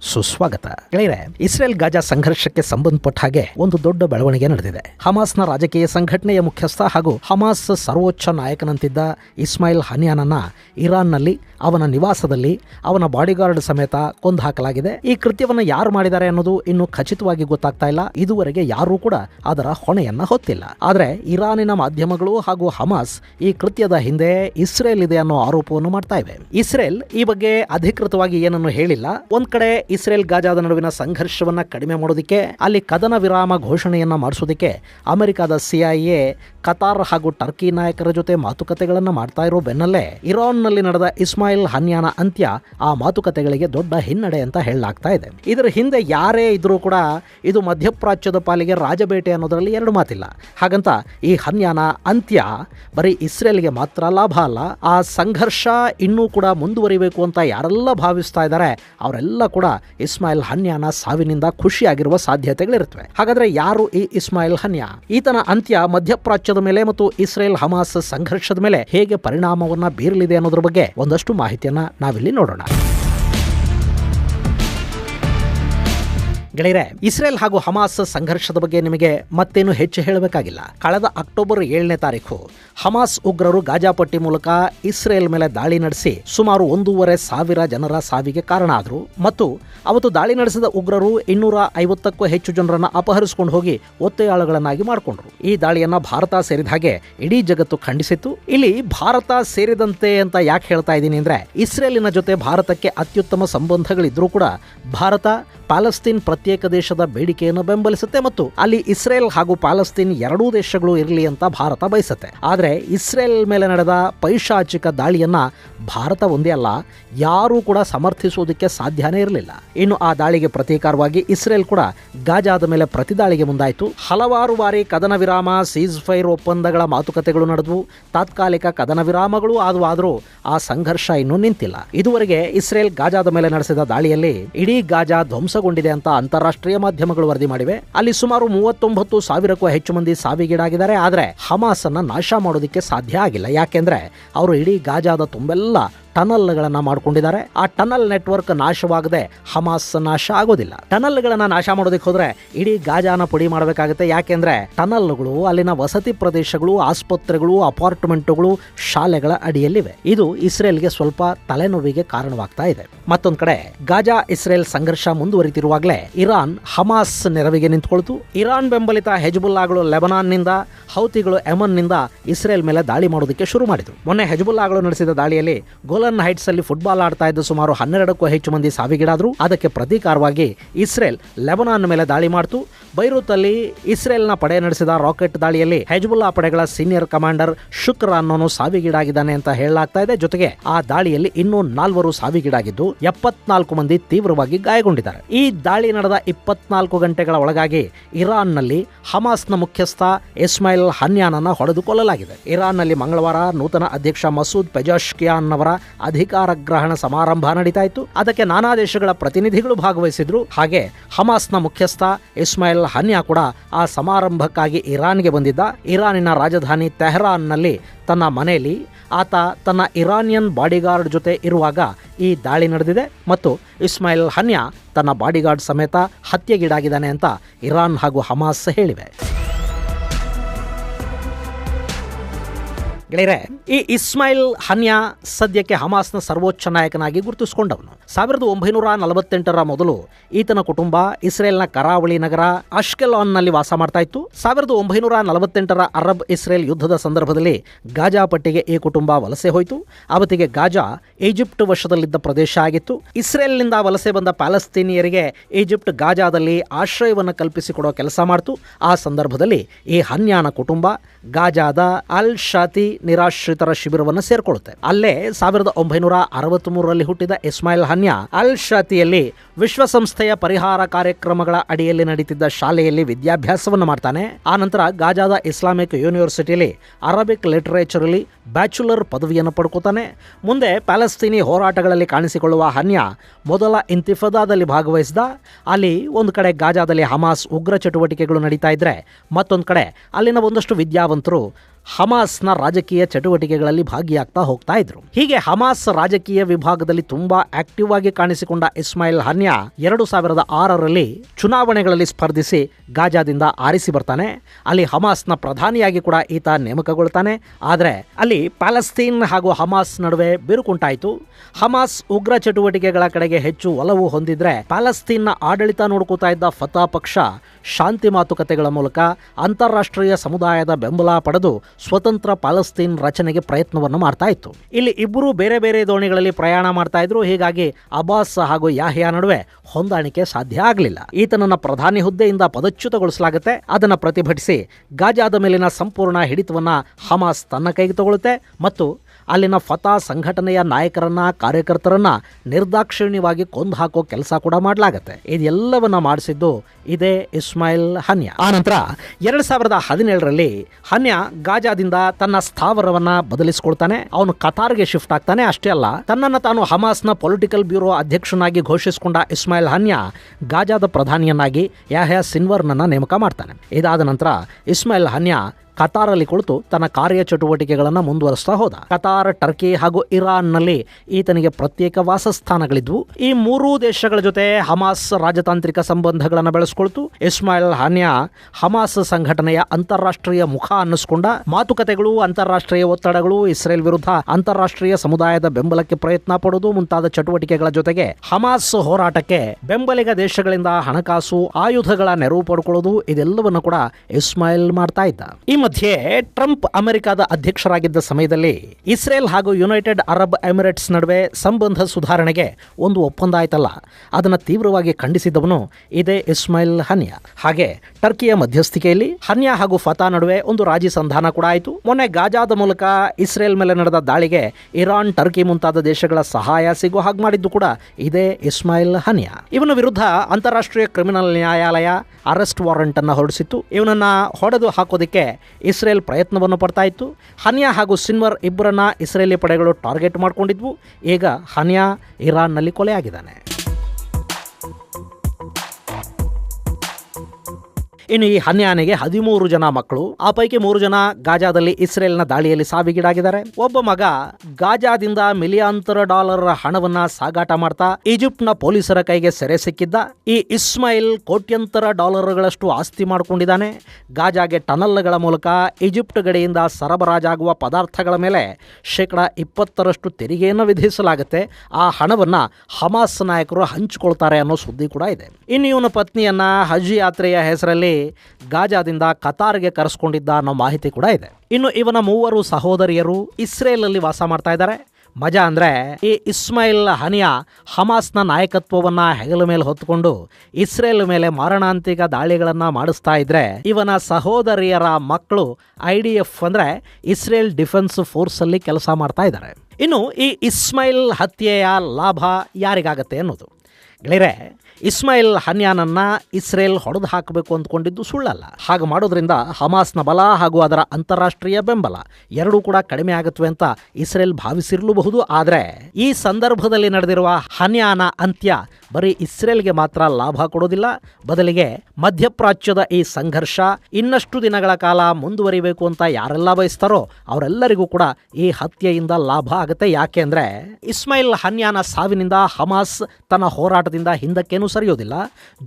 ಸುಸ್ವಾಗತ. ಗೆಳೆಯರೆ, Israel Gaza ಸಂಘರ್ಷಕ್ಕೆ ಸಂಬಂಧಪಟ್ಟ ಹಾಗೆ ಒಂದು ದೊಡ್ಡ ಬೆಳವಣಿಗೆ ನಡೆದಿದೆ. ಹಮಾಸ್ನ ರಾಜಕೀಯ ಸಂಘಟನೆಯ ಮುಖ್ಯಸ್ಥ ಹಾಗೂ ಹಮಾಸ್ ಸರ್ವೋಚ್ಚ ನಾಯಕನಂತಿದ್ದ ಇಸ್ಮಾಯಿಲ್ ಹನಿಯಾನನ್ನ ಇರಾನ್ನಲ್ಲಿ, ಅವನ ನಿವಾಸದಲ್ಲಿ, ಅವನ ಬಾಡಿಗಾರ್ಡ್ ಸಮೇತ ಕೊಂದು ಹಾಕಲಾಗಿದೆ. ಈ ಕೃತ್ಯವನ್ನು ಯಾರು ಮಾಡಿದ್ದಾರೆ ಅನ್ನೋದು ಇನ್ನು ಖಚಿತವಾಗಿ ಗೊತ್ತಾಗ್ತಾ ಇಲ್ಲ. ಇದುವರೆಗೆ ಯಾರೂ ಕೂಡ ಅದರ ಹೊಣೆಯನ್ನ ಹೊತ್ತಿಲ್ಲ. ಆದ್ರೆ ಇರಾನಿನ ಮಾಧ್ಯಮಗಳು ಹಾಗೂ ಹಮಾಸ್ ಈ ಕೃತ್ಯದ ಹಿಂದೆ ಇಸ್ರೇಲ್ ಇದೆ ಅನ್ನೋ ಆರೋಪವನ್ನು ಮಾಡ್ತಾ ಇವೆ. ಇಸ್ರೇಲ್ ಈ ಬಗ್ಗೆ ಅಧಿಕೃತವಾಗಿ ಏನನ್ನು ಹೇಳಿಲ್ಲ. ಒಂದ್ ಕಡೆ ಇಸ್ರೇಲ್ ಗಾಜಾದ ನಡುವಿನ ಸಂಘರ್ಷವನ್ನು ಕಡಿಮೆ ಮಾಡೋದಕ್ಕೆ, ಅಲ್ಲಿ ಕದನ ವಿರಾಮ ಘೋಷಣೆಯನ್ನು ಮಾಡಿಸೋದಕ್ಕೆ ಅಮೆರಿಕದ ಸಿಐಎ ಕತಾರ್ ಹಾಗೂ ಟರ್ಕಿ ನಾಯಕರ ಜೊತೆ ಮಾತುಕತೆಗಳನ್ನು ಮಾಡ್ತಾ ಇರೋ ಬೆನ್ನಲ್ಲೇ ಇರಾನ್ನಲ್ಲಿ ನಡೆದ ಇಸ್ಮಾಯಿಲ್ ಹನ್ಯಾನ ಅಂತ್ಯ ಆ ಮಾತುಕತೆಗಳಿಗೆ ದೊಡ್ಡ ಹಿನ್ನಡೆ ಅಂತ ಹೇಳಲಾಗ್ತಾ ಇದೆ. ಇದರ ಹಿಂದೆ ಯಾರೇ ಇದ್ರೂ ಕೂಡ ಇದು ಮಧ್ಯಪ್ರಾಚ್ಯದ ಪಾಲಿಗೆ ರಾಜಬೇಟೆ ಅನ್ನೋದರಲ್ಲಿ ಎರಡು ಮಾತಿಲ್ಲ. ಹಾಗಂತ ಈ ಹನ್ಯಾನ ಅಂತ್ಯ ಬರೀ ಇಸ್ರೇಲ್ಗೆ ಮಾತ್ರ ಲಾಭ ಅಲ್ಲ, ಆ ಸಂಘರ್ಷ ಇನ್ನೂ ಕೂಡ ಮುಂದುವರಿಬೇಕು ಅಂತ ಯಾರೆಲ್ಲ ಭಾವಿಸ್ತಾ ಇದ್ದಾರೆ, ಅವರೆಲ್ಲ ಕೂಡ ಇಸ್ಮಾಯಿಲ್ ಹನ್ಯಾನ ಸಾವಿನಿಂದ ಖುಷಿಯಾಗಿರುವ ಸಾಧ್ಯತೆಗಳಿರುತ್ತವೆ. ಹಾಗಾದ್ರೆ ಯಾರು ಈ ಇಸ್ಮಾಯಿಲ್ ಹನ್ಯಾ? ಈತನ ಅಂತ್ಯ ಮಧ್ಯಪ್ರಾಚ್ಯದ ಮೇಲೆ ಮತ್ತು ಇಸ್ರೇಲ್ ಹಮಾಸ್ ಸಂಘರ್ಷದ ಮೇಲೆ ಹೇಗೆ ಪರಿಣಾಮವನ್ನ ಬೀರಲಿದೆ ಅನ್ನೋದ್ರ ಬಗ್ಗೆ ಒಂದಷ್ಟು ಮಾಹಿತಿಯನ್ನ ನಾವಿಲ್ಲಿ ನೋಡೋಣ. ಗೆಳೆಯರೆ, ಇಸ್ರೇಲ್ ಹಾಗೂ ಹಮಾಸ್ ಸಂಘರ್ಷದ ಬಗ್ಗೆ ನಿಮಗೆ ಮತ್ತೇನು ಹೆಚ್ಚು ಹೇಳಬೇಕಾಗಿಲ್ಲ. ಕಳೆದ ಅಕ್ಟೋಬರ್ ಏಳನೇ ತಾರೀಕು ಹಮಾಸ್ ಉಗ್ರರು ಗಾಜಾಪಟ್ಟಿ ಮೂಲಕ ಇಸ್ರೇಲ್ ಮೇಲೆ ದಾಳಿ ನಡೆಸಿ ಸುಮಾರು ಒಂದೂವರೆ ಸಾವಿರ ಜನರ ಸಾವಿಗೆ ಕಾರಣ ಆದರು. ಮತ್ತು ಅವತ್ತು ದಾಳಿ ನಡೆಸಿದ ಉಗ್ರರು ಇನ್ನೂರ ಐವತ್ತಕ್ಕೂ ಹೆಚ್ಚು ಜನರನ್ನ ಅಪಹರಿಸಿಕೊಂಡು ಹೋಗಿ ಒತ್ತೆಯಾಳುಗಳನ್ನಾಗಿ ಮಾಡಿಕೊಂಡ್ರು. ಈ ದಾಳಿಯನ್ನ ಭಾರತ ಸೇರಿದ ಹಾಗೆ ಇಡೀ ಜಗತ್ತು ಖಂಡಿಸಿತ್ತು. ಇಲ್ಲಿ ಭಾರತ ಸೇರಿದಂತೆ ಅಂತ ಯಾಕೆ ಹೇಳ್ತಾ ಇದ್ದೀನಿ ಅಂದ್ರೆ, ಇಸ್ರೇಲಿನ ಜೊತೆ ಭಾರತಕ್ಕೆ ಅತ್ಯುತ್ತಮ ಸಂಬಂಧಗಳಿದ್ರೂ ಕೂಡ ಭಾರತ ಪ್ಯಾಲೆಸ್ತೀನ್ ಪ್ರತ್ಯೇಕ ದೇಶದ ಬೇಡಿಕೆಯನ್ನು ಬೆಂಬಲಿಸುತ್ತೆ ಮತ್ತು ಅಲ್ಲಿ ಇಸ್ರೇಲ್ ಹಾಗೂ ಪ್ಯಾಲೆಸ್ತೀನ್ ಎರಡೂ ದೇಶಗಳು ಇರಲಿ ಅಂತ ಭಾರತ ಬಯಸುತ್ತೆ. ಆದರೆ ಇಸ್ರೇಲ್ ಮೇಲೆ ನಡೆದ ಪೈಶಾಚಿಕ ದಾಳಿಯನ್ನ ಭಾರತ ಒಂದೇ ಅಲ್ಲ, ಯಾರೂ ಕೂಡ ಸಮರ್ಥಿಸುವುದಕ್ಕೆ ಸಾಧ್ಯನೇ ಇರಲಿಲ್ಲ. ಇನ್ನು ಆ ದಾಳಿಗೆ ಪ್ರತೀಕಾರವಾಗಿ ಇಸ್ರೇಲ್ ಕೂಡ ಗಾಜಾದ ಮೇಲೆ ಪ್ರತಿದಾಳಿಗೆ ಮುಂದಾಯಿತು. ಹಲವಾರು ಬಾರಿ ಕದನ ವಿರಾಮ ಸೀಸ್ ಫೈರ್ ಒಪ್ಪಂದಗಳ ಮಾತುಕತೆಗಳು ನಡೆದವು. ತಾತ್ಕಾಲಿಕ ಕದನ ವಿರಾಮಗಳು ಆದವು ಆದರೂ ಆ ಸಂಘರ್ಷ ಇನ್ನೂ ನಿಂತಿಲ್ಲ. ಇದುವರೆಗೆ ಇಸ್ರೇಲ್ ಗಾಜಾದ ಮೇಲೆ ನಡೆಸಿದ ದಾಳಿಯಲ್ಲಿ ಇಡೀ ಗಾಜಾ ಧ್ವಂಸಗೊಂಡಿದೆ ಅಂತ ಅಂತಾರಾಷ್ಟ್ರೀಯ ಮಾಧ್ಯಮಗಳು ವರದಿ ಮಾಡಿವೆ. ಅಲ್ಲಿ ಸುಮಾರು ಮೂವತ್ತೊಂಬತ್ತು ಸಾವಿರಕ್ಕೂ ಹೆಚ್ಚು ಮಂದಿ ಸಾವಿಗೀಡಾಗಿದ್ದಾರೆ. ಆದರೆ ಹಮಾಸ್ ಅನ್ನ ನಾಶ ಮಾಡೋದಕ್ಕೆ ಸಾಧ್ಯ ಆಗಿಲ್ಲ. ಯಾಕೆಂದ್ರೆ ಅವರು ಇಡೀ ಗಾಜಾದ ತುಂಬೆಲ್ಲ ಟನಲ್ಗಳನ್ನ ಮಾಡ್ಕೊಂಡಿದ್ದಾರೆ. ಆ ಟನಲ್ ನೆಟ್ವರ್ಕ್ ನಾಶವಾಗದೆ ಹಮಾಸ್ ನಾಶ ಆಗೋದಿಲ್ಲ. ಟನಲ್ಗಳನ್ನು ನಾಶ ಮಾಡೋದಕ್ಕೆ ಹೋದ್ರೆ ಇಡೀ ಗಾಜಾನ ಪುಡಿ ಮಾಡಬೇಕಾಗುತ್ತೆ. ಯಾಕೆಂದ್ರೆ ಟನಲ್ಗಳು, ಅಲ್ಲಿನ ವಸತಿ ಪ್ರದೇಶಗಳು, ಆಸ್ಪತ್ರೆಗಳು, ಅಪಾರ್ಟ್ಮೆಂಟ್ಗಳು, ಶಾಲೆಗಳ ಅಡಿಯಲ್ಲಿವೆ. ಇದು ಇಸ್ರೇಲ್ಗೆ ಸ್ವಲ್ಪ ತಲೆನೋವಿಗೆ ಕಾರಣವಾಗ್ತಾ ಇದೆ. ಮತ್ತೊಂದು ಕಡೆ, ಗಾಜಾ ಇಸ್ರೇಲ್ ಸಂಘರ್ಷ ಮುಂದುವರಿತಿರುವಾಗಲೇ ಇರಾನ್ ಹಮಾಸ್ ನೆರವಿಗೆ ನಿಂತ್ಕೊಳ್ತು. ಇರಾನ್ ಬೆಂಬಲಿತ ಹೆಜ್ಬುಲ್ಲಾಗಳು ಲೆಬನಾನ್ನಿಂದ, ಹೌತಿಗಳು ಯಮನ್ನಿಂದ ಇಸ್ರೇಲ್ ಮೇಲೆ ದಾಳಿ ಮಾಡೋದಕ್ಕೆ ಶುರು ಮಾಡಿದ್ರು. ಮೊನ್ನೆ ಹೆಜ್ಬುಲ್ಲಾಗಳು ನಡೆಸಿದ ದಾಳಿಯಲ್ಲಿ ಗೋಲನ್ ಹೈಟ್ಸ್ ಅಲ್ಲಿ ಫುಟ್ಬಾಲ್ ಆಡ್ತಾ ಇದ್ದ ಸುಮಾರು ಹನ್ನೆರಡಕ್ಕೂ ಹೆಚ್ಚು ಮಂದಿ ಸಾವಿಗೀಡಾದ್ರು. ಅದಕ್ಕೆ ಪ್ರತೀಕಾರವಾಗಿ ಇಸ್ರೇಲ್ ಲೆಬನಾನ್ ಮೇಲೆ ದಾಳಿ ಮಾಡಿತು. ಬೈರೂತ್ ಅಲ್ಲಿ ಇಸ್ರೇಲ್ನ ಪಡೆ ನಡೆಸಿದ ರಾಕೆಟ್ ದಾಳಿಯಲ್ಲಿ ಹೆಜ್ಬುಲ್ಲಾ ಪಡೆಗಳ ಸೀನಿಯರ್ ಕಮಾಂಡರ್ ಶುಕ್ರ ಅನ್ನೋನು ಸಾವಿಗೀಡಾಗಿದ್ದಾನೆ ಅಂತ ಹೇಳಲಾಗ್ತಾ ಇದೆ. ಜೊತೆಗೆ ಆ ದಾಳಿಯಲ್ಲಿ ಇನ್ನೂ ನಾಲ್ವರು ಸಾವಿಗೀಡಾಗಿದ್ದು, ಎಪ್ಪತ್ನಾಲ್ಕು ಮಂದಿ ತೀವ್ರವಾಗಿ ಗಾಯಗೊಂಡಿದ್ದಾರೆ. ಈ ದಾಳಿ ನಡೆದ ಇಪ್ಪತ್ನಾಲ್ಕು ಗಂಟೆಗಳ ಒಳಗಾಗಿ ಇರಾನ್ನಲ್ಲಿ ಹಮಾಸ್ನ ಮುಖ್ಯಸ್ಥ ಇಸ್ಮಾಯಿಲ್ ಹನ್ಯಾನನ್ನ ಹೊಡೆದುಕೊಳ್ಳಲಾಗಿದೆ. ಇರಾನ್ ಇರಾನ್ನಲ್ಲಿ ಮಂಗಳವಾರ ನೂತನ ಅಧ್ಯಕ್ಷ ಮಸೂದ್ ಪೆಜಾಶ್ಕಿಯಾನ್ ಅವರ ಅಧಿಕಾರ ಗ್ರಹಣ ಸಮಾರಂಭ ನಡೀತಾ ಇತ್ತು ಅದಕ್ಕೆ ನಾನಾ ದೇಶಗಳ ಪ್ರತಿನಿಧಿಗಳು ಭಾಗವಹಿಸಿದ್ರು. ಹಾಗೆ ಹಮಾಸ್ನ ಮುಖ್ಯಸ್ಥ ಇಸ್ಮಾಯಿಲ್ ಹನ್ಯಾ ಕೂಡ ಆ ಸಮಾರಂಭಕ್ಕಾಗಿ ಇರಾನ್ಗೆ ಬಂದಿದ್ದ. ಇರಾನಿನ ರಾಜಧಾನಿ ತೆಹರಾನ್ನಲ್ಲಿ ತನ್ನ ಮನೆಯಲ್ಲಿ ಆತ ತನ್ನ ಇರಾನಿಯನ್ ಬಾಡಿಗಾರ್ಡ್ ಜೊತೆ ಇರುವಾಗ ಈ ದಾಳಿ ನಡೆದಿದೆ. ಮತ್ತು ಇಸ್ಮಾಯಿಲ್ ಹನ್ಯಾ ತನ್ನ ಬಾಡಿಗಾರ್ಡ್ ಸಮೇತ ಹತ್ಯೆಗೀಡಾಗಿದ್ದಾನೆ ಅಂತ ಇರಾನ್ ಹಾಗೂ ಹಮಾಸ್ ಹೇಳಿವೆ. ಗೆಳೆಯರೆ, ಈ ಇಸ್ಮಾಯಿಲ್ ಹನ್ಯಾ ಸದ್ಯಕ್ಕೆ ಹಮಾಸ್ನ ಸರ್ವೋಚ್ಚ ನಾಯಕನಾಗಿ ಗುರುತಿಸಿಕೊಂಡವನು. ಸಾವಿರದ ಒಂಬೈನೂರ ನಲವತ್ತೆಂಟರ ಮೊದಲು ಈತನ ಕುಟುಂಬ ಇಸ್ರೇಲ್ನ ಕರಾವಳಿ ನಗರ ಅಶ್ಕೆಲಾನ್ನಲ್ಲಿ ವಾಸ ಮಾಡ್ತಾ ಇತ್ತು. ಸಾವಿರದ ಒಂಬೈನೂರ ನಲವತ್ತೆಂಟರ ಅರಬ್ ಇಸ್ರೇಲ್ ಯುದ್ಧದ ಸಂದರ್ಭದಲ್ಲಿ ಗಾಜಾ ಪಟ್ಟಿಗೆ ಈ ಕುಟುಂಬ ವಲಸೆ ಹೋಯಿತು. ಅವತ್ತಿಗೆ ಗಾಜಾ ಈಜಿಪ್ಟ್ ವಶದಲ್ಲಿದ್ದ ಪ್ರದೇಶ ಆಗಿತ್ತು. ಇಸ್ರೇಲ್ನಿಂದ ವಲಸೆ ಬಂದ ಪ್ಯಾಲೆಸ್ತೀನಿಯರಿಗೆ ಈಜಿಪ್ಟ್ ಗಾಜಾದಲ್ಲಿ ಆಶ್ರಯವನ್ನು ಕಲ್ಪಿಸಿಕೊಡೋ ಕೆಲಸ ಮಾಡ್ತು. ಆ ಸಂದರ್ಭದಲ್ಲಿ ಈ ಹನ್ಯಾನ ಕುಟುಂಬ ಗಾಜಾದ ಅಲ್ ಶಾತಿ ನಿರಾಶ್ರಿತರ ಶಿಬಿರವನ್ನು ಸೇರ್ಕೊಳ್ಳುತ್ತೆ. ಅಲ್ಲೇ ಸಾವಿರದ ಒಂಬೈನೂರ ಅರವತ್ತ್ ಮೂರರಲ್ಲಿ ಹುಟ್ಟಿದ ಇಸ್ಮಾಯಿಲ್ ಹನ್ಯಾ, ಅಲ್ ಶಾತಿಯಲ್ಲಿ ವಿಶ್ವಸಂಸ್ಥೆಯ ಪರಿಹಾರ ಕಾರ್ಯಕ್ರಮಗಳ ಅಡಿಯಲ್ಲಿ ನಡೀತಿದ್ದ ಶಾಲೆಯಲ್ಲಿ ವಿದ್ಯಾಭ್ಯಾಸವನ್ನು ಮಾಡ್ತಾನೆ. ಆ ನಂತರ ಗಾಜಾದ ಇಸ್ಲಾಮಿಕ್ ಯೂನಿವರ್ಸಿಟಿಯಲ್ಲಿ ಅರಬಿಕ್ ಲಿಟರೇಚರ್ ಅಲ್ಲಿ ಬ್ಯಾಚುಲರ್ ಪದವಿಯನ್ನು ಪಡ್ಕೋತಾನೆ. ಮುಂದೆ ಪ್ಯಾಲೆಸ್ತೀನಿ ಹೋರಾಟಗಳಲ್ಲಿ ಕಾಣಿಸಿಕೊಳ್ಳುವ ಹನ್ಯಾ ಮೊದಲ ಇಂತಿಫದಾದಲ್ಲಿ ಭಾಗವಹಿಸಿದ. ಅಲ್ಲಿ ಒಂದು ಕಡೆ ಗಾಜಾದಲ್ಲಿ ಹಮಾಸ್ ಉಗ್ರ ಚಟುವಟಿಕೆಗಳು ನಡೀತಾ ಇದ್ರೆ, ಮತ್ತೊಂದು ಕಡೆ ಅಲ್ಲಿನ ಒಂದಷ್ಟು ವಿದ್ಯಾವಂತರು ಹಮಾಸ್ನ ರಾಜಕೀಯ ಚಟುವಟಿಕೆಗಳಲ್ಲಿ ಭಾಗಿಯಾಗ್ತಾ ಹೋಗ್ತಾ ಇದ್ರು. ಹೀಗೆ ಹಮಾಸ್ ರಾಜಕೀಯ ವಿಭಾಗದಲ್ಲಿ ತುಂಬಾ ಆಕ್ಟಿವ್ ಆಗಿ ಕಾಣಿಸಿಕೊಂಡ ಇಸ್ಮಾಯಿಲ್ ಹನ್ಯಾ ಎರಡು ಸಾವಿರದ ಆರರಲ್ಲಿ ಚುನಾವಣೆಗಳಲ್ಲಿ ಸ್ಪರ್ಧಿಸಿ ಗಾಜಾದಿಂದ ಆರಿಸಿ ಬರ್ತಾನೆ. ಅಲ್ಲಿ ಹಮಾಸ್ನ ಪ್ರಧಾನಿಯಾಗಿ ಕೂಡ ಈತ ನೇಮಕಗೊಳ್ತಾನೆ. ಆದರೆ ಅಲ್ಲಿ ಪ್ಯಾಲೆಸ್ತೀನ್ ಹಾಗೂ ಹಮಾಸ್ ನಡುವೆ ಬಿರುಕುಂಟಾಯಿತು. ಹಮಾಸ್ ಉಗ್ರ ಚಟುವಟಿಕೆಗಳ ಕಡೆಗೆ ಹೆಚ್ಚು ಒಲವು ಹೊಂದಿದ್ರೆ ಪ್ಯಾಲೆಸ್ತೀನ್ನ ಆಡಳಿತ ನೋಡ್ಕೋತಾ ಇದ್ದ ಫತಾ ಪಕ್ಷ ಶಾಂತಿ ಮಾತುಕತೆಗಳ ಮೂಲಕ ಅಂತಾರಾಷ್ಟ್ರೀಯ ಸಮುದಾಯದ ಬೆಂಬಲ ಪಡೆದು ಸ್ವತಂತ್ರ ಪ್ಯಾಲೆಸ್ತೀನ್ ರಚನೆಗೆ ಪ್ರಯತ್ನವನ್ನು ಮಾಡ್ತಾ ಇತ್ತು. ಇಲ್ಲಿ ಇಬ್ಬರು ಬೇರೆ ಬೇರೆ ದೋಣಿಗಳಲ್ಲಿ ಪ್ರಯಾಣ ಮಾಡ್ತಾ ಇದ್ರು. ಹೀಗಾಗಿ ಅಬ್ಬಾಸ್ ಹಾಗೂ ಯಾಹ್ಯಾ ನಡುವೆ ಹೊಂದಾಣಿಕೆ ಸಾಧ್ಯ ಆಗಲಿಲ್ಲ. ಈತನನ್ನ ಪ್ರಧಾನಿ ಹುದ್ದೆಯಿಂದ ಪದಚ್ಯುತಗೊಳಿಸಲಾಗುತ್ತೆ. ಅದನ್ನು ಪ್ರತಿಭಟಿಸಿ ಗಾಜಾದ ಮೇಲಿನ ಸಂಪೂರ್ಣ ಹಿಡಿತವನ್ನ ಹಮಾಸ್ ತನ್ನ ಕೈಗೆ ತಗೊಳ್ಳುತ್ತೆ. ಮತ್ತು ಅಲ್ಲಿನ ಫತಾ ಸಂಘಟನೆಯ ನಾಯಕರನ್ನ, ಕಾರ್ಯಕರ್ತರನ್ನ ನಿರ್ದಾಕ್ಷಿಣ್ಯವಾಗಿ ಕೊಂದು ಹಾಕೋ ಕೆಲಸ ಕೂಡ ಮಾಡಲಾಗತ್ತೆ. ಇದೆಲ್ಲವನ್ನ ಮಾಡಿಸಿದ್ದು ಇದೇ ಇಸ್ಮಾಯಿಲ್ ಆ ನಂತರ ಎರಡ್ ಸಾವಿರದ ಹದಿನೇಳರಲ್ಲಿ ಹನ್ಯಾ ಗಾಜಾದಿಂದ ತನ್ನ ಸ್ಥಾವರವನ್ನ ಬದಲಿಸಿಕೊಳ್ತಾನೆ. ಅವನು ಕತಾರ್ಗೆ ಶಿಫ್ಟ್ ಆಗ್ತಾನೆ. ಅಷ್ಟೇ ಅಲ್ಲ, ತನ್ನನ್ನು ತಾನು ಹಮಾಸ್ನ ಪೊಲಿಟಿಕಲ್ ಬ್ಯೂರೋ ಅಧ್ಯಕ್ಷನಾಗಿ ಘೋಷಿಸಿಕೊಂಡ ಇಸ್ಮಾಯಿಲ್ ಹನ್ಯಾ ಗಾಜಾದ ಪ್ರಧಾನಿಯನ್ನಾಗಿ ಯಾಹ್ಯಾ ಸಿನ್ವರ್ನನ್ನ ನೇಮಕ ಮಾಡ್ತಾನೆ. ಇದಾದ ನಂತರ ಇಸ್ಮಾಯಿಲ್ ಹನ್ಯಾ ಕತಾರಲ್ಲಿ ಕುಳಿತು ತನ್ನ ಕಾರ್ಯ ಚಟುವಟಿಕೆಗಳನ್ನು ಮುಂದುವರಿಸ್ತಾ ಹೋದ. ಕತಾರ್, ಟರ್ಕಿ ಹಾಗೂ ಇರಾನ್ನಲ್ಲಿ ಈತನಿಗೆ ಪ್ರತ್ಯೇಕ ವಾಸಸ್ಥಾನಗಳಿದ್ವು. ಈ ಮೂರೂ ದೇಶಗಳ ಜೊತೆ ಹಮಾಸ್ ರಾಜತಾಂತ್ರಿಕ ಸಂಬಂಧಗಳನ್ನು ಬೆಳೆಸಿಕೊಳ್ತು. ಇಸ್ಮಾಯಿಲ್ ಹಾನ್ಯಾ ಹಮಾಸ್ ಸಂಘಟನೆಯ ಅಂತಾರಾಷ್ಟ್ರೀಯ ಮುಖ ಅನ್ನಿಸ್ಕೊಂಡ. ಮಾತುಕತೆಗಳು, ಅಂತಾರಾಷ್ಟ್ರೀಯ ಒತ್ತಡಗಳು, ಇಸ್ರೇಲ್ ವಿರುದ್ಧ ಅಂತಾರಾಷ್ಟ್ರೀಯ ಸಮುದಾಯದ ಬೆಂಬಲಕ್ಕೆ ಪ್ರಯತ್ನ ಪಡುವುದು ಮುಂತಾದ ಚಟುವಟಿಕೆಗಳ ಜೊತೆಗೆ ಹಮಾಸ್ ಹೋರಾಟಕ್ಕೆ ಬೆಂಬಲಿಗ ದೇಶಗಳಿಂದ ಹಣಕಾಸು, ಆಯುಧಗಳ ನೆರವು ಪಡ್ಕೊಳ್ಳೋದು ಇದೆಲ್ಲವನ್ನು ಕೂಡ ಇಸ್ಮಾಯಿಲ್ ಮಾಡ್ತಾ ಇದ್ದ. ಈ ಮಧ್ಯೆ ಟ್ರಂಪ್ ಅಮೆರಿಕದ ಅಧ್ಯಕ್ಷರಾಗಿದ್ದ ಸಮಯದಲ್ಲಿ ಇಸ್ರೇಲ್ ಹಾಗೂ ಯುನೈಟೆಡ್ ಅರಬ್ ಎಮಿರೇಟ್ಸ್ ನಡುವೆ ಸಂಬಂಧ ಸುಧಾರಣೆಗೆ ಒಂದು ಒಪ್ಪಂದ ಆಯ್ತಲ್ಲ ಅದನ್ನು ತೀವ್ರವಾಗಿ ಖಂಡಿಸಿದವನು ಇದೇ ಇಸ್ಮಾಯಿಲ್ ಹನ್ಯಾ. ಹಾಗೆ ಟರ್ಕಿಯ ಮಧ್ಯಸ್ಥಿಕೆಯಲ್ಲಿ ಹನ್ಯಾ ಹಾಗೂ ಫತಾ ನಡುವೆ ಒಂದು ರಾಜಿ ಸಂಧಾನ ಕೂಡ ಆಯಿತು. ಮೊನ್ನೆ ಗಾಜಾದ ಮೂಲಕ ಇಸ್ರೇಲ್ ಮೇಲೆ ನಡೆದ ದಾಳಿಗೆ ಇರಾನ್, ಟರ್ಕಿ ಮುಂತಾದ ದೇಶಗಳ ಸಹಾಯ ಸಿಗುವ ಹಾಗೆ ಮಾಡಿದ್ದು ಕೂಡ ಇದೇ ಇಸ್ಮಾಯಿಲ್ ಹನ್ಯಾ. ಇವನ ವಿರುದ್ಧ ಅಂತಾರಾಷ್ಟ್ರೀಯ ಕ್ರಿಮಿನಲ್ ನ್ಯಾಯಾಲಯ ಅರೆಸ್ಟ್ ವಾರೆಂಟ್ ಅನ್ನು ಹೊರಡಿಸಿತ್ತು. ಇವನನ್ನ ಹೊಡೆದು ಹಾಕೋದಕ್ಕೆ ಇಸ್ರೇಲ್ ಪ್ರಯತ್ನವನ್ನು ಪಡ್ತಾ ಇತ್ತು. ಹನ್ಯಾ ಹಾಗೂ ಸಿನ್ವರ್ ಇಬ್ಬರನ್ನ ಇಸ್ರೇಲಿ ಪಡೆಗಳು ಟಾರ್ಗೆಟ್ ಮಾಡಿಕೊಂಡಿದ್ವು. ಈಗ ಹನ್ಯಾ ಇರಾನ್ನಲ್ಲಿ ಕೊಲೆಯಾಗಿದ್ದಾನೆ. ಇನ್ನು ಈ ಹನ್ಯಾನೆಗೆ ಹದಿಮೂರು ಜನ ಮಕ್ಕಳು, ಆ ಪೈಕಿ ಮೂರು ಜನ ಗಾಜಾದಲ್ಲಿ ಇಸ್ರೇಲ್ನ ದಾಳಿಯಲ್ಲಿ ಸಾವಿಗೀಡಾಗಿದ್ದಾರೆ. ಒಬ್ಬ ಮಗ ಗಾಜಾದಿಂದ ಮಿಲಿಯಾಂತರ ಡಾಲರ್ ಹಣವನ್ನ ಸಾಗಾಟ ಮಾಡ್ತಾ ಈಜಿಪ್ಟ್ನ ಪೊಲೀಸರ ಕೈಗೆ ಸೆರೆ ಸಿಕ್ಕಿದ್ದ. ಈ ಇಸ್ಮಾಯಿಲ್ ಕೋಟ್ಯಂತರ ಡಾಲರ್ಗಳಷ್ಟು ಆಸ್ತಿ ಮಾಡಿಕೊಂಡಿದ್ದಾನೆ. ಗಾಜಾಗೆ ಟನಲ್ಗಳ ಮೂಲಕ ಈಜಿಪ್ಟ್ ಗಡಿಯಿಂದ ಸರಬರಾಜಾಗುವ ಪದಾರ್ಥಗಳ ಮೇಲೆ ಶೇಕಡ ಇಪ್ಪತ್ತರಷ್ಟು ತೆರಿಗೆಯನ್ನು ವಿಧಿಸಲಾಗುತ್ತೆ. ಆ ಹಣವನ್ನ ಹಮಾಸ್ ನಾಯಕರು ಹಂಚಿಕೊಳ್ತಾರೆ ಅನ್ನೋ ಸುದ್ದಿ ಕೂಡ ಇದೆ. ಇನ್ನು ಇವನ ಪತ್ನಿಯನ್ನ ಹಜ್ ಯಾತ್ರೆಯ ಹೆಸರಲ್ಲಿ ಗಾಜಾದಿಂದ ಕತಾರ್ಗೆ ಕರೆಸ್ಕೊಂಡಿದ್ದ ಅನ್ನೋ ಮಾಹಿತಿ ಕೂಡ ಇದೆ. ಇನ್ನು ಇವನ ಮೂವರು ಸಹೋದರಿಯರು ಇಸ್ರೇಲಲ್ಲಿ ವಾಸ ಮಾಡ್ತಾ ಇದ್ದಾರೆ. ಮಜಾ ಅಂದ್ರೆ ಈ ಇಸ್ಮಾಯಿಲ್ ಹನಿಯಾ ಹಮಾಸ್ನ ನಾಯಕತ್ವವನ್ನ ಹೆಗಲ ಮೇಲೆ ಹೊತ್ತುಕೊಂಡು ಇಸ್ರೇಲ್ ಮೇಲೆ ಮಾರಣಾಂತಿಕ ದಾಳಿಗಳನ್ನ ಮಾಡಿಸ್ತಾ ಇದ್ರೆ ಇವನ ಸಹೋದರಿಯರ ಮಕ್ಕಳು ಐ ಡಿ ಎಫ್ ಅಂದ್ರೆ ಇಸ್ರೇಲ್ ಡಿಫೆನ್ಸ್ ಫೋರ್ಸ್ ಅಲ್ಲಿ ಕೆಲಸ ಮಾಡ್ತಾ ಇದ್ದಾರೆ. ಇನ್ನು ಈ ಇಸ್ಮಾಯಿಲ್ ಹತ್ಯೆಯ ಲಾಭ ಯಾರಿಗಾಗತ್ತೆ ಅನ್ನೋದು. ಗೆಳೆಯರೆ ಇಸ್ಮಾಯಿಲ್ ಹನ್ಯಾನನ್ನ ಇಸ್ರೇಲ್ ಹೊಡೆದು ಹಾಕಬೇಕು ಅಂದ್ಕೊಂಡಿದ್ದು ಸುಳ್ಳಲ್ಲ. ಹಾಗೆ ಮಾಡೋದ್ರಿಂದ ಹಮಾಸ್ನ ಬಲ ಹಾಗೂ ಅದರ ಅಂತಾರಾಷ್ಟ್ರೀಯ ಬೆಂಬಲ ಎರಡೂ ಕೂಡ ಕಡಿಮೆ ಆಗುತ್ತವೆ ಅಂತ ಇಸ್ರೇಲ್ ಭಾವಿಸಿರಲೂಬಹುದು. ಆದರೆ ಈ ಸಂದರ್ಭದಲ್ಲಿ ನಡೆದಿರುವ ಹನ್ಯಾನ ಅಂತ್ಯ ಬರೀ ಇಸ್ರೇಲ್ಗೆ ಮಾತ್ರ ಲಾಭ ಕೊಡೋದಿಲ್ಲ ಬದಲಿಗೆ ಮಧ್ಯಪ್ರಾಚ್ಯದ ಈ ಸಂಘರ್ಷ ಇನ್ನಷ್ಟು ದಿನಗಳ ಕಾಲ ಮುಂದುವರಿಬೇಕು ಅಂತ ಯಾರೆಲ್ಲ ಬಯಸ್ತಾರೋ ಅವರೆಲ್ಲರಿಗೂ ಕೂಡ ಈ ಹತ್ಯೆಯಿಂದ ಲಾಭ ಆಗುತ್ತೆ. ಯಾಕೆ ಅಂದರೆ ಇಸ್ಮಾಯಿಲ್ ಹನ್ಯಾನ ಸಾವಿನಿಂದ ಹಮಾಸ್ ತನ್ನ ಹೋರಾಟದಿಂದ ಹಿಂದಕ್ಕೇನು ಸರಿಯೋದಿಲ್ಲ.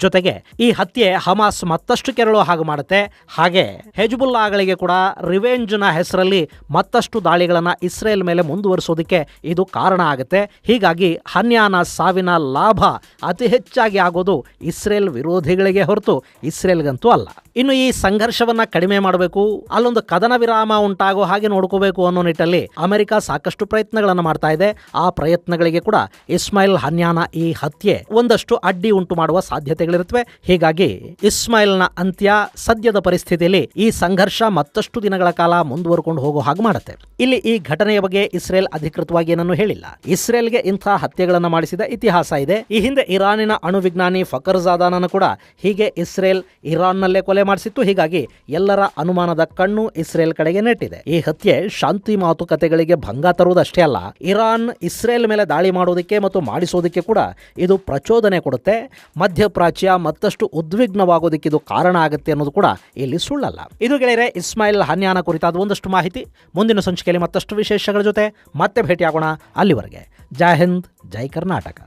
ಜೊತೆಗೆ ಈ ಹತ್ಯೆ ಹಮಾಸ್ ಮತ್ತಷ್ಟು ಕೆರಳೋ ಹಾಗೆ ಮಾಡುತ್ತೆ. ಹಾಗೆ ಹೆಜ್ಬುಲ್ಲಾಗಳಿಗೆ ಕೂಡ ರಿವೆಂಜ್ನ ಹೆಸರಲ್ಲಿ ಮತ್ತಷ್ಟು ದಾಳಿಗಳನ್ನ ಇಸ್ರೇಲ್ ಮೇಲೆ ಮುಂದುವರಿಸೋದಕ್ಕೆ ಇದು ಕಾರಣ ಆಗುತ್ತೆ. ಹೀಗಾಗಿ ಹನ್ಯಾನ ಸಾವಿನ ಲಾಭ ಅತಿ ಹೆಚ್ಚಾಗಿ ಆಗೋದು ಇಸ್ರೇಲ್ ವಿರೋಧಿಗಳಿಗೆ ಹೊರತು ಇಸ್ರೇಲ್ಗಂತೂ ಅಲ್ಲ. ಇನ್ನು ಈ ಸಂಘರ್ಷವನ್ನ ಕಡಿಮೆ ಮಾಡಬೇಕು, ಅಲ್ಲೊಂದು ಕದನ ವಿರಾಮ ಉಂಟಾಗೋ ಹಾಗೆ ನೋಡ್ಕೋಬೇಕು ಅನ್ನೋ ನಿಟ್ಟಲ್ಲಿ ಅಮೆರಿಕ ಸಾಕಷ್ಟು ಪ್ರಯತ್ನಗಳನ್ನು ಮಾಡ್ತಾ ಇದೆ. ಆ ಪ್ರಯತ್ನಗಳಿಗೆ ಕೂಡ ಇಸ್ಮಾಯಿಲ್ ಹನ್ಯಾನ ಈ ಹತ್ಯೆ ಒಂದಷ್ಟು ಅಡ್ಡಿ ಉಂಟು ಮಾಡುವ ಸಾಧ್ಯತೆಗಳಿರುತ್ತವೆ. ಹೀಗಾಗಿ ಇಸ್ಮಾಯಿಲ್ನ ಅಂತ್ಯ ಸದ್ಯದ ಪರಿಸ್ಥಿತಿಯಲ್ಲಿ ಈ ಸಂಘರ್ಷ ಮತ್ತಷ್ಟು ದಿನಗಳ ಕಾಲ ಮುಂದುವರ್ಕೊಂಡು ಹೋಗೋ ಹಾಗೆ ಮಾಡುತ್ತೆ. ಇಲ್ಲಿ ಈ ಘಟನೆಯ ಬಗ್ಗೆ ಇಸ್ರೇಲ್ ಅಧಿಕೃತವಾಗಿ ಏನನ್ನು ಹೇಳಿಲ್ಲ. ಇಸ್ರೇಲ್ಗೆ ಇಂತಹ ಹತ್ಯೆಗಳನ್ನು ಮಾಡಿಸಿದ ಇತಿಹಾಸ ಇದೆ. ಈ ಹಿಂದೆ ಇರಾನಿನ ಫಕರ್ 자ದಾನನನ ಕೂಡ ಹೀಗೆ ಇಸ್ರೇಲ್ ಇರಾನ್ನಲ್ಲೇ ಕೊಲೆ ಮಾಡಿಸಿತ್ತು. ಹೀಗಾಗಿ ಎಲ್ಲರ ಅನುಮಾನದ ಕಣ್ಣು ಇಸ್ರೇಲ್ ಕಡೆಗೆ ನೆಟ್ಟಿದೆ. ಈ ಹತ್ಯೆ ಶಾಂತಿ ಮಾತುಕತೆಗಳಿಗೆ ಭಂಗ ತರುವುದಷ್ಟೇ ಅಲ್ಲ, ಇರಾನ್ ಇಸ್ರೇಲ್ ಮೇಲೆ ದಾಳಿ ಮಾಡೋದಕ್ಕೆ ಮತ್ತು ಮಾಡಿಸೋದಕ್ಕೆ ಕೂಡ ಇದು ಪ್ರಚೋದನೆ ಕೊಡುತ್ತೆ. ಮಧ್ಯಪ್ರಾಚ್ಯ ಮತ್ತಷ್ಟು ಉದ್ವಿಗ್ನವಾಗುವುದಕ್ಕೆ ಇದು ಕಾರಣ ಆಗುತ್ತೆ ಅನ್ನೋದು ಕೂಡ ಇಲ್ಲಿ ಸುಳ್ಳಲ್ಲ. ಇದು ಗೆಳೆಯರೆ, ಇಸ್ಮಾಯಿಲ್ ಹನ್ಯಾನ ಕುರಿತಾದ ಒಂದಷ್ಟು ಮಾಹಿತಿ. ಮುಂದಿನ ಸಂಚಿಕೆಯಲ್ಲಿ ಮತ್ತಷ್ಟು ವಿಶೇಷಗಳ ಜೊತೆ ಮತ್ತೆ ಭೇಟಿಯಾಗೋಣ ಅಲ್ಲಿವರೆಗೆ. ಜೈ ಹಿಂದ್, ಜೈ ಕರ್ನಾಟಕ.